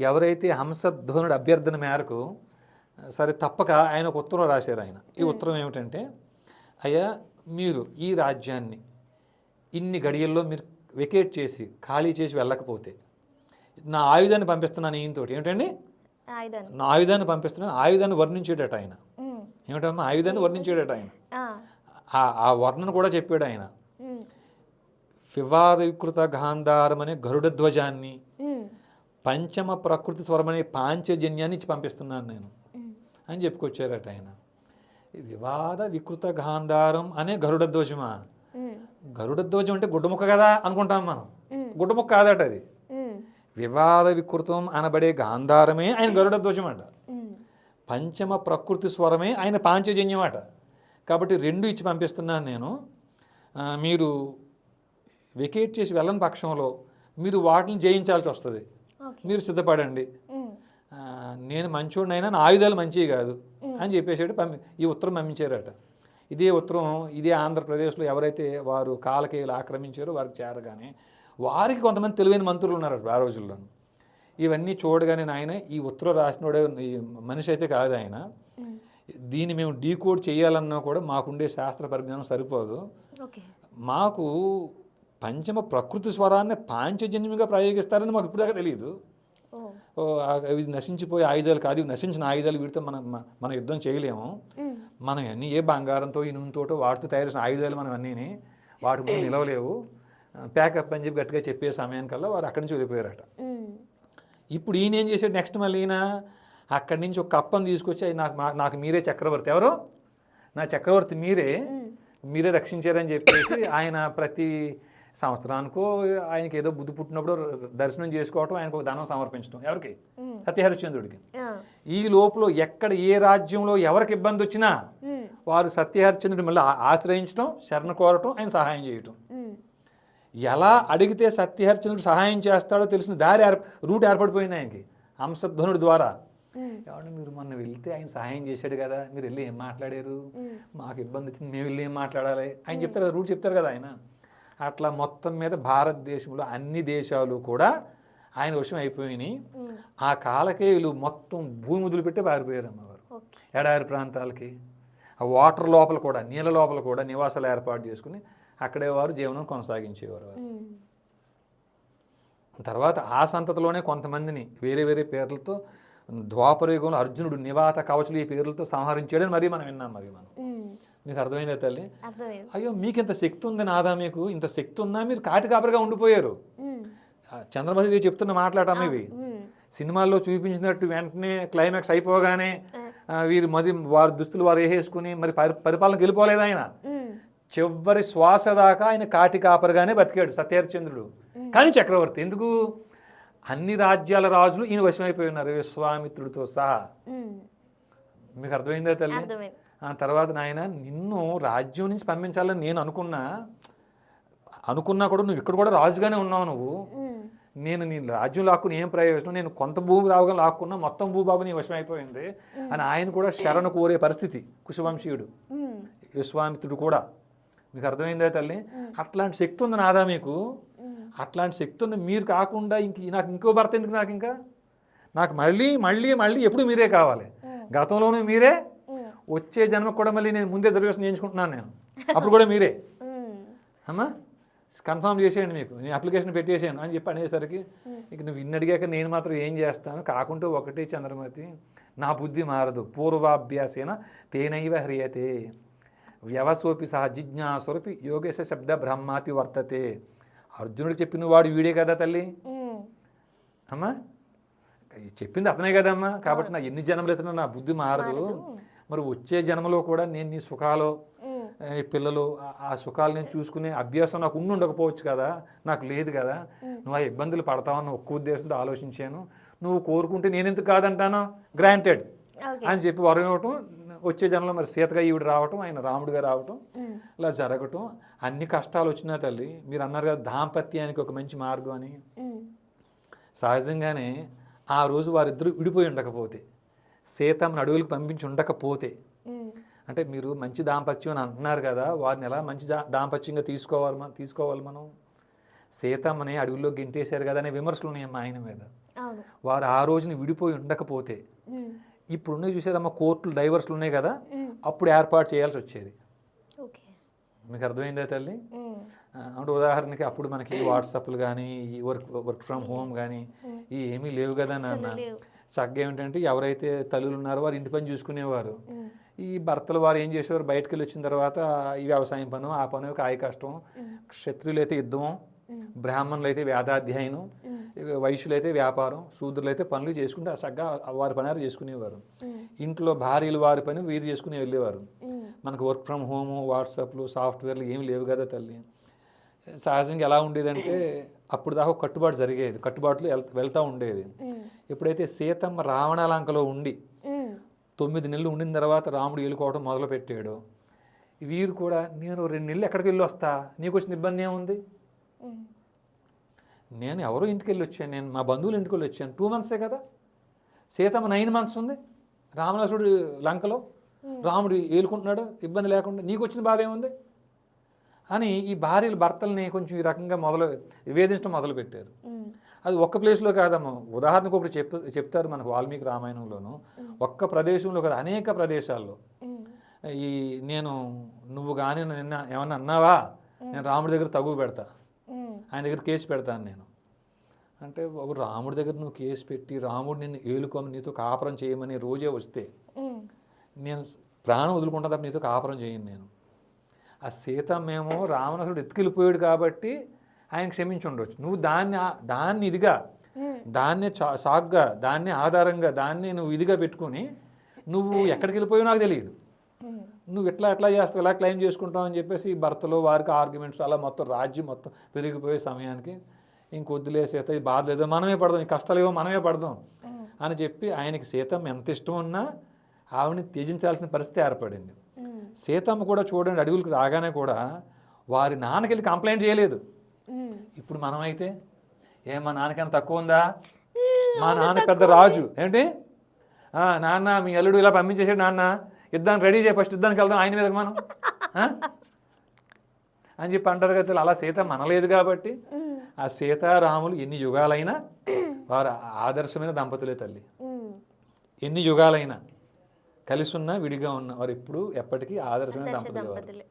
ఎవరైతే హంసధ్వనుడి అభ్యర్థన మేరకు సరే తప్పక ఆయన ఒక ఉత్తరం రాశారు ఆయన ఈ ఉత్తరం ఏమిటంటే అయ్యా మీరు ఈ రాజ్యాన్ని ఇన్ని గడియల్లో మీరు వెకేట్ చేసి ఖాళీ చేసి వెళ్ళకపోతే నా ఆయుధాన్ని పంపిస్తున్నాను ఈయనతోటి ఏమిటండి నా ఆయుధాన్ని పంపిస్తున్నాను ఆయుధాన్ని వర్ణించేటట ఆయన. ఏమిటమ్మా ఆయుధాన్ని వర్ణించేటట ఆయన ఆ. వర్ణన కూడా చెప్పాడు ఆయన. వివాదీకృత గాంధారం అనే గరుడ ధ్వజాన్ని ఉమ్. పంచమ ప్రకృతి స్వరమనే పాంచజన్యాన్ని ఇచ్చి పంపిస్తున్నాను నేను. అని చెప్పుకొచ్చారట ఆయన వివాద వికృత గాంధారం అనే గరుడ ధ్వజమా. గరుడ ధ్వజం అంటే గుడ్డముక్క కదా అనుకుంటాం మనం. గుడ్డముక్క కాదట అది. వివాద వికృతం అనబడే గాంధారమే ఆయన గరుడ ధ్వజం అంట. పంచమ ప్రకృతి స్వరమే ఆయన పాంచజన్యం అట కాబట్టి రెండు ఇచ్చి పంపిస్తున్నాను నేను మీరు వెకేట్ చేసి వెళ్ళని పక్షంలో మీరు వాటిని జయించాల్సి వస్తుంది. మీరు సిద్ధపడండి. నేను మంచోడినైనా నా ఆయుధాలు మంచివి కాదు అని చెప్పేసాడు పంపి ఈ ఉత్తరం పంపించారట. ఇదే ఉత్తరం ఇదే ఆంధ్రప్రదేశ్లో ఎవరైతే వారు కాలకేయులు ఆక్రమించారో వారికి చేరగానే వారికి కొంతమంది తెలివైన మంత్రులు ఉన్నారట ఆ రోజుల్లో. ఇవన్నీ చూడగానే నాయన ఈ ఉత్తరం రాసినోడే మనిషి అయితే కాదు ఆయన. దీన్ని మేము డీకోడ్ చేయాలన్నా కూడా మాకుండే శాస్త్ర పరిజ్ఞానం సరిపోదు. మాకు పంచమ ప్రకృతి స్వరాన్ని పాంచజన్యముగా ప్రయోగిస్తారని మాకు ఇప్పుడు దాకా తెలియదు ఇవి నశించిపోయే ఆయుధాలు కాదు ఇవి నశించిన ఆయుధాలు వీటితో మనం మనం యుద్ధం చేయలేము. మనం అన్నీ ఏ బంగారంతో ఇనుముతోటో వాటితో తయారు చేసిన ఆయుధాలు మనం అన్నీని వాటి ముందు నిలవలేవు. ప్యాకప్ అని చెప్పి గట్టిగా చెప్పే సమయానికల్లా వారు అక్కడి నుంచి వెళ్ళిపోయారట. ఇప్పుడు ఈయన ఏం చేశాడు నెక్స్ట్ మళ్ళీ ఈయన? అక్కడి నుంచి ఒక కప్పని తీసుకొచ్చి "అయ్య, నాకు నాకు మీరే చక్రవర్తి. ఎవరు? నా చక్రవర్తి మీరే. మీరే రక్షించారని చెప్పేసి ఆయన ప్రతి సంవత్సరానికో ఆయనకి ఏదో బుద్ధి పుట్టినప్పుడు దర్శనం చేసుకోవటం ఆయనకు ఒక ధనం సమర్పించడం ఎవరికి. సత్యహరిశ్చంద్రుడికి. ఈ లోపల ఎక్కడ ఏ రాజ్యంలో ఎవరికి ఇబ్బంది వచ్చినా. వారు సత్యహరిశ్చంద్రుడి మళ్ళీ ఆశ్రయించడం శరణ కోరటం ఆయన సహాయం చేయటం. ఎలా అడిగితే సత్యహరిచంద్రుడు సహాయం చేస్తాడో తెలిసిన దారి ఏర్ప రూట్ ఏర్పడిపోయింది ఆయనకి హంసధ్వనుడి ద్వారా. ఏమంటే మీరు మొన్న వెళ్తే ఆయన సహాయం చేశాడు కదా మీరు వెళ్ళి ఏం మాట్లాడారు. మాకు ఇబ్బంది వచ్చింది మేము వెళ్ళి ఏం మాట్లాడాలి ఆయన చెప్తారు కదా రూట్ చెప్తారు కదా ఆయన అట్లా మొత్తం మీద భారతదేశంలో అన్ని దేశాలు కూడా ఆయన విషయం అయిపోయినాయి. ఆ కాలకేయులు మొత్తం భూమి వదిలిపెట్టి పారిపోయారు అమ్మవారు ఎడారి ప్రాంతాలకి ఆ వాటర్ లోపల కూడా నీళ్ళ లోపల కూడా నివాసాలు ఏర్పాటు చేసుకుని అక్కడే వారు జీవనం కొనసాగించేవారు. తర్వాత ఆ సంతతిలోనే కొంతమందిని వేరే వేరే పేర్లతో ద్వాపరయుగంలో అర్జునుడు నివాత కవచులు ఈ పేర్లతో సంహరించాడని మరీ మనం విన్నాం మరి మనం. మీకు అర్థమైందా తల్లి? అయ్యో మీకు ఇంత శక్తి ఉంది నాదా మీకు? ఇంత శక్తి ఉన్నా మీరు కాటి కాపరిగా ఉండిపోయారు. చంద్రమతి చెప్తున్న మాట్లాడటం ఇవి. సినిమాల్లో చూపించినట్టు వెంటనే క్లైమాక్స్ అయిపోగానే వీరు మది వారి దుస్తులు వారు వేసేసుకుని మరి పరి పరిపాలనకి వెళ్ళిపోలేదు ఆయన. చివరి శ్వాస దాకా ఆయన కాటి కాపరిగానే బతికాడు సత్యహరిచంద్రుడు కానీ చక్రవర్తి ఎందుకు? అన్ని రాజ్యాల రాజులు ఈయన వశమైపోయి ఉన్నారు విశ్వామిత్రుడితో సహా. మీకు అర్థమైందా తల్లి? ఆ తర్వాత నాయన నిన్ను రాజ్యం నుంచి పంపించాలని నేను అనుకున్నా. అనుకున్నా కూడా నువ్వు ఇక్కడ కూడా రాజుగానే ఉన్నావు నువ్వు. నేను నీ రాజ్యం లాక్కుని ఏం ప్రయోజనం? నేను కొంత భూమి రావుగా లాక్కున్నా మొత్తం భూభాగం నీ వశం అయిపోయింది. అని ఆయన కూడా శరణ కోరే పరిస్థితి కుశవంశీయుడు. విశ్వామిత్రుడు కూడా. మీకు అర్థమైందా తల్లి? అట్లాంటి శక్తి ఉంది నాదా మీకు. అట్లాంటి శక్తి ఉంది మీరు కాకుండా ఇంక నాకు ఇంకో భర్త ఎందుకు నాకు ఇంకా? నాకు మళ్ళీ మళ్ళీ మళ్ళీ ఎప్పుడు మీరే కావాలి? గతంలోనూ మీరే. వచ్చే జన్మకు కూడా మళ్ళీ నేను ముందే రిజర్వేషన్ చేయించుకుంటున్నాను నేను. అప్పుడు కూడా మీరే. అమ్మా కన్ఫర్మ్ చేసేయండి మీకు. నేను అప్లికేషన్ పెట్టేసాను అని చెప్పి అనేసరికి ఇక నువ్వు ఇన్ని అడిగాక నేను మాత్రం ఏం చేస్తాను? కాకుంటే ఒకటే చంద్రమతి నా బుద్ధి మారదు. పూర్వాభ్యాసేన తేనైవ హ్రియతే. వ్యవసోపి సహ జిజ్ఞాసురపి యోగేశ శబ్ద బ్రహ్మాతి వర్తతే. అర్జునుడు చెప్పిన వాడు వీడే కదా తల్లి. అమ్మా చెప్పింది అతనే కదమ్మా. కాబట్టి నా ఎన్ని జన్మలు ఎత్తినా నా బుద్ధి మారదు. మరి వచ్చే జన్మలో కూడా నేను నీ సుఖాలు పిల్లలు ఆ- సుఖాలు నేను చూసుకునే అభ్యాసం నాకు ఉండి ఉండకపోవచ్చు కదా. నాకు లేదు కదా. నువ్వు ఆ ఇబ్బందులు పడతావని ఒక్క ఉద్దేశంతో ఆలోచించాను. నువ్వు కోరుకుంటే నేను ఎందుకు కాదంటాను? గ్రాంటెడ్ అని చెప్పి వరం ఇవ్వటం వచ్చే జన్మలో మరి సీతగా ఈవిడ రావటం ఆయన రాముడిగా రావటం. ఇలా జరగటం. అన్ని కష్టాలు వచ్చినా తల్లి మీరు అన్నారు కదా దాంపత్యానికి ఒక మంచి మార్గం అని. సహజంగానే ఆ రోజు వారిద్దరూ విడిపోయి ఉండకపోతే సీతమ్మని అడవులకు పంపించి ఉండకపోతే. అంటే మీరు మంచి దాంపత్యం అని అంటున్నారు కదా వారిని ఎలా మంచి దాంపత్యంగా తీసుకోవాలి మనం తీసుకోవాలి మనం? సీతమ్మని అడవుల్లో గెంటేశారు కదా అనే విమర్శలు ఉన్నాయి మా ఆయన మీద. వారు ఆ రోజున విడిపోయి ఉండకపోతే ఇప్పుడున్న చూసారమ్మా కోర్టులు డైవర్స్లు ఉన్నాయి కదా అప్పుడు ఏర్పాటు చేయాల్సి వచ్చేది. ఓకే. మీకు అర్థమైందా తల్లి? అంటే ఉదాహరణకి అప్పుడు మనకి వాట్సాప్లు కానీ ఈ వర్క్ వర్క్ ఫ్రమ్ హోమ్ కానీ ఈ ఏమీ లేవు కదా నాన్న. చక్కగా ఏమిటంటే ఎవరైతే తల్లులు ఉన్నారో వారు ఇంటి పని చూసుకునేవారు. ఈ భర్తలు వారు ఏం చేసేవారు? బయటకు వెళ్ళి వచ్చిన తర్వాత ఈ వ్యవసాయం పను ఆ పను కాయ కష్టం. క్షత్రులు అయితే యుద్ధం బ్రాహ్మణులు అయితే వేదాధ్యయనం వైశ్యులు అయితే వ్యాపారం శూద్రులు అయితే పనులు చేసుకుంటే చక్కగా వారి పని వారు చేసుకునేవారు. ఇంట్లో భార్యలు వారి పని వీరు చేసుకుని వెళ్ళేవారు. మనకు వర్క్ ఫ్రమ్ హోము వాట్సాప్లు సాఫ్ట్వేర్లు ఏమి లేవు కదా తల్లి. సహజంగా ఎలా ఉండేదంటే అప్పుడు దాకా కట్టుబాటు జరిగేది. కట్టుబాట్లు వెళ్ వెళ్తూ ఉండేది. ఎప్పుడైతే సీతమ్మ రావణాలంకలో ఉండి తొమ్మిది నెలలు ఉండిన తర్వాత రాముడు ఏలుకోవడం మొదలు పెట్టాడు వీరు కూడా నేను రెండు నెలలు ఎక్కడికి వెళ్ళి వస్తా? నీకు వచ్చిన ఇబ్బంది ఏముంది? నేను ఎవరో ఇంటికి వెళ్ళి వచ్చాను. నేను మా బంధువుల ఇంటికి వెళ్ళి వచ్చాను. టూ మంత్సే కదా? సీతమ్మ నైన్ మంత్స్ ఉంది. రామలక్ష్మణుడు లంకలో. రాముడు ఏలుకుంటున్నాడు. ఇబ్బంది లేకుండా నీకు వచ్చిన బాధ ఏముంది? అని ఈ భార్యలు భర్తల్ని కొంచెం ఈ రకంగా మొదలు వేధించడం మొదలుపెట్టారు. ఉమ్, అది ఒక్క ప్లేస్లో కాదమ్మా. ఉదాహరణకు ఒకటి చెప్ చెప్తారు మనకు వాల్మీకి రామాయణంలోను. ఒక్క ప్రదేశంలో కాదు అనేక ప్రదేశాల్లో. ఈ నేను నువ్వు కానీ నిన్న ఏమన్నా అన్నావా? నేను రాముడి దగ్గర తగువ పెడతా. ఆయన దగ్గర కేసు పెడతాను నేను. అంటే బాబు రాముడి దగ్గర నువ్వు కేసు పెట్టి రాముడు నిన్ను ఏలుకోమని నీతో కాపురం చేయమని రోజే వస్తే నేను ప్రాణం వదులుకుంటా తప్ప నీతో కాపురం చేయను నేను. ఆ సీతమ్మేమో రావణసుడు ఎత్తుకెళ్ళిపోయాడు కాబట్టి ఆయన క్షమించి ఉండొచ్చు. నువ్వు దాన్ని దాన్ని ఇదిగా దాన్నే చా సాగ్గా దాన్నే ఆధారంగా దాన్ని నువ్వు ఇదిగా పెట్టుకొని నువ్వు ఎక్కడికి వెళ్ళిపోయావు నాకు తెలియదు. నువ్వు ఎట్లా ఎట్లా చేస్తావు ఎలా క్లెయిమ్ చేసుకుంటావు అని చెప్పేసి ఈ భర్తలు వారికి ఆర్గ్యుమెంట్స్ అలా మొత్తం రాజ్యం మొత్తం పెరిగిపోయే సమయానికి ఇంకొద్దులే సీత ఈ బాధ లేదో మనమే పడదాం ఈ కష్టాలు ఏవో మనమే పడదాం అని చెప్పి ఆయనకి సీతమ్మ ఎంత ఇష్టం ఉన్నా ఆవిడని త్యజించాల్సిన పరిస్థితి ఏర్పడింది. సీతమ్మ కూడా చూడండి అడుగులకు రాగానే కూడా వారి నాన్నకి వెళ్ళి కంప్లైంట్ చేయలేదు. ఇప్పుడు మనమైతే ఏ మా నాన్నకన్నా తక్కువ ఉందా? మా నాన్న పెద్ద రాజు. ఏంటి నాన్న మీ అల్లుడు ఇలా పంపించేసాడు నాన్న. యుద్ధానికి రెడీ చేయి ఫస్ట్ యుద్ధానికి వెళ్దాం ఆయన మీదకి మనం? అని చెప్పి అంటారు కదా అలా సీత మనలేదు కాబట్టి ఆ సీతారాములు ఎన్ని యుగాలైనా వారు ఆదర్శమైన దంపతులే తల్లి. ఎన్ని యుగాలైనా కలిసి ఉన్నా విడిగా ఉన్నా. వారు ఎప్పుడు ఎప్పటికీ ఆదర్శమైన దంపతులు.